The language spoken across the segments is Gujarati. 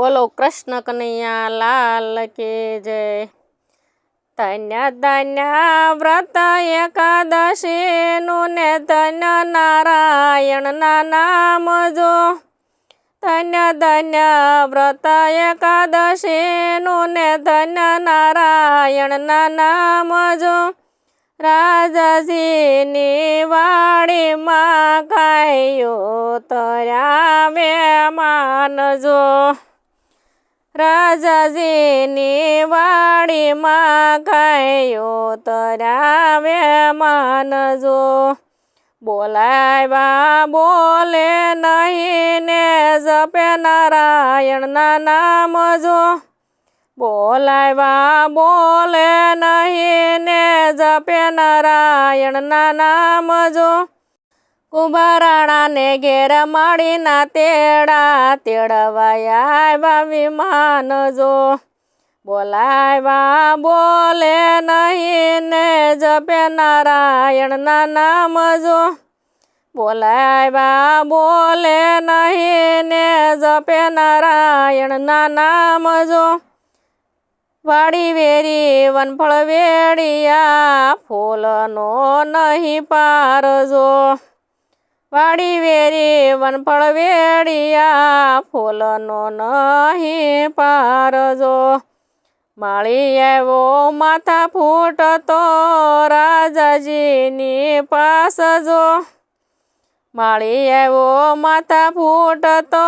બોલો કૃષ્ણ કનૈયા લાલ કે જય. ધન્ય ધન્ય વ્રત એકાદશીનું ને ધન્ય નારાયણના નામ જો. ધન્ય ધન્ય વ્રત એકાદશીનું ને ધન્ય નારાયણના નામ જો. રાજાજીની વાડીમાં ગાયો તરાવે માનજો રાજાજીની વાડીમાં ગયો તરાવે માનજો બોલાવ્યા બોલે નહીં ને જપે નારાયણના નામ જો. બોલાવ્યા બોલે નહીં ને જપે નારાયણના નામ જો. કુંભારાણાને ઘેર મળીના તેડા તેડવાયા આવ્યા વિમાન જો. બોલાવ્યા બોલે નહીં ને જપે નારાયણના નામ જો. બોલાવ્યા બોલે નહીં ને જપે નારાયણના નામ જો. વાડી વેરી, વનફળ વેડિયા, ફૂલનો નહીં પારજો વાડી વેરી વનફળ વેડિયા, ફૂલનો નહીં પારજો માળી આવ્યો, માથા ફૂટતો, રાજાજીની પાસ જો. માળી આવ્યો, માથા ફૂટતો,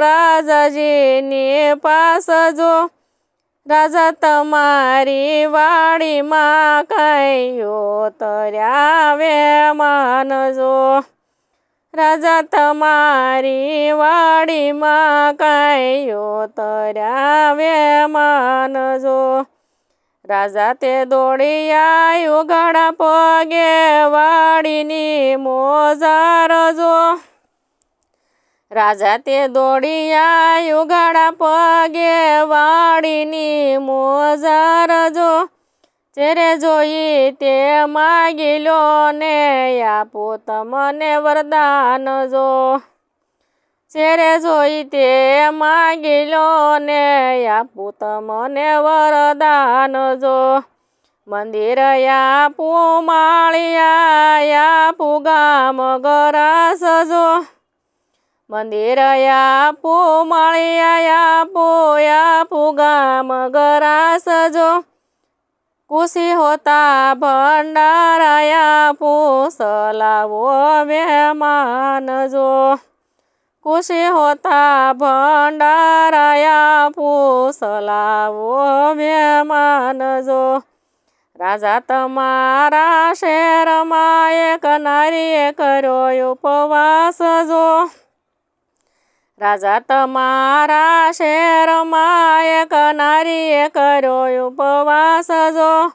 રાજાજીની પાસ જો. રાજા તમારી વાડીમાં કયો તર્યાવે માનજો રાજા તમારી વાડીમાં કયો તર્યા માનજો રાજા તે દોડી આવ્યો ઘણા પગે વાડીની મોજારજો રાજા તે દોડી આવ્યો ઘણા પગે વાડીની મોજારજો ચેરે જોઈ તે માગી લો ને, આપો તમને વરદાન જો. ચેરે જોઈ તે માગી લો ને, આપો તમને વરદાન જો. મંદિર આપો, માળિયા આપો, ગામ ગરાસ જો. મંદિર આપો, માળિયા આપો આપો, ગામ ગરાસ જો ખુશી હોતા ભંડારાયા પૂસલાવો મહેમાન જો ખુશી હોતા ભંડારાયા પૂસલાવો મહેમાન જો રાજા તમારા શહેરમાં એક નારીએ કર્યો ઉપવાસ જો રાજા તમારા શહેરમાં એક નારીએ કર્યો ઉપવાસ જો.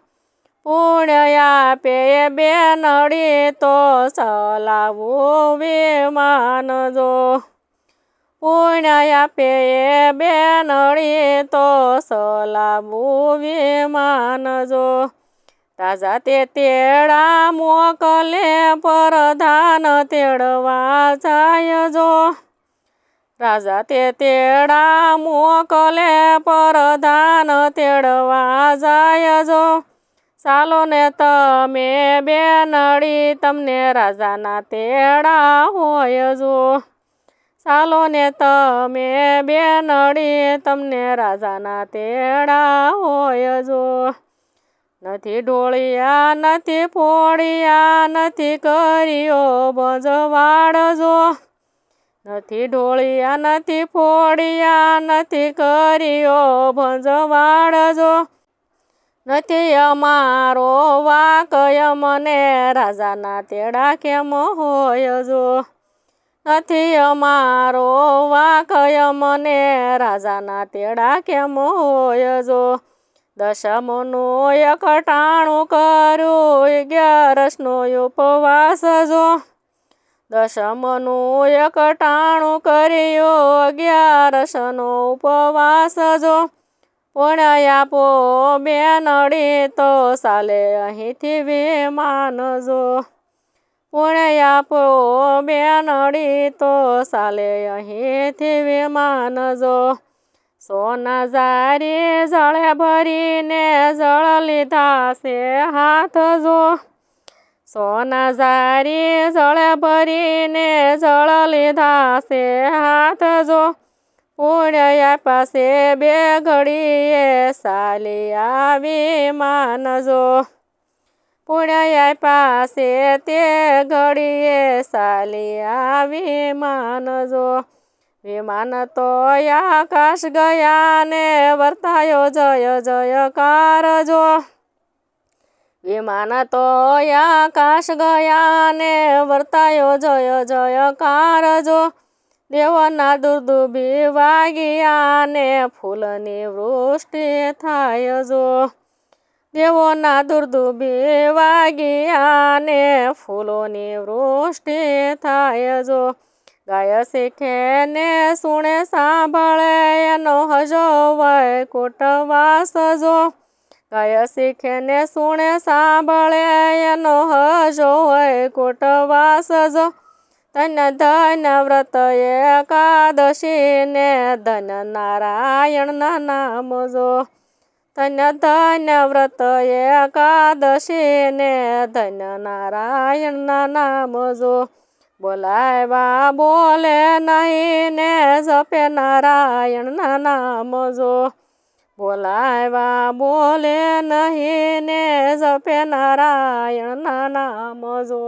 પુણ્ય આપે બે નડી તો સલાવું વિમાન જો. પુણ્ય આપે બે નડી તો સલાવું વિમાન જો. રાજા તે તેડા મોકલે પ્રધાન તેડવા જાય જો. રાજા તે તેડા મોકલે, પરધાન તેડવા જાય જો. ચાલો ને તમે બે નડી તમને રાજાના તેડા હોય જો. ચાલો ને તમે બે નડી તમને રાજાના તેડા હોય જો. નથી ઢોળિયા, નથી પોળિયા નથી કર્યો બજવાડ જો. નથી ઢોળિયા, નથી ફોડિયા, નથી કર્યો ભંજવાડજો નથી અમારો વાકય મને રાજાના તેડા કેમ હોય જો? નથી અમારો વાકય મને રાજાના તેડા કેમ હોય જો? દશમનું એકટાણું કર્યું, અગિયારસનો ઉપવાસ જો. દશમનું એકટાણું કર્યું, અગિયારસનો ઉપવાસ જો. આપો બે નડી તો સાલે અહીંથી વિમાન જો. પુણ્ય આપો બે નડી તો સાલે અહીંથી વિમાન જો. સોના જારી જળે ભરીને જળ લીધા છે હાથ જો. સોના જારી જળ ભરીને જળ લીધા છે, હાથ જો પુણ્ય પાસે બે ઘડીએ સાલી આવી માનજો પુણ્ય પાસે તે ઘડીએ સાલી આવી માનજો વિમાન તો આકાશ ગયા ને વર્તાયો, જય જય જો. વિમાન તો આકાશ ગયા ને વર્તાયો જય જયકાર જો. દેવના દુર્દુબી વાગ્યા ને ફૂલની વૃષ્ટિ થાય જો. દેવોના દુર્દુબી વાગ્યા ને ફૂલોની વૃષ્ટિ થાય જો. ગાય શીખે ને સુણે સાંભળે એનો હજો વૈકુટવાસ જો. ગાય શીખે ને સુણે સાંભળે, એનો હજો વૈકુટવાસ જો. ધન ધન વ્રત એકાદશી ને ધન નારાયણના નામ જો. ધન ધન વ્રત એકાદશી ને ધન નારાયણના નામ જો. બોલાવા બોલે નહીં ને જપે નારાયણના નામ જો. બોલાવ્યા બોલે નહીં ને જપે નારાયણ નામ જો.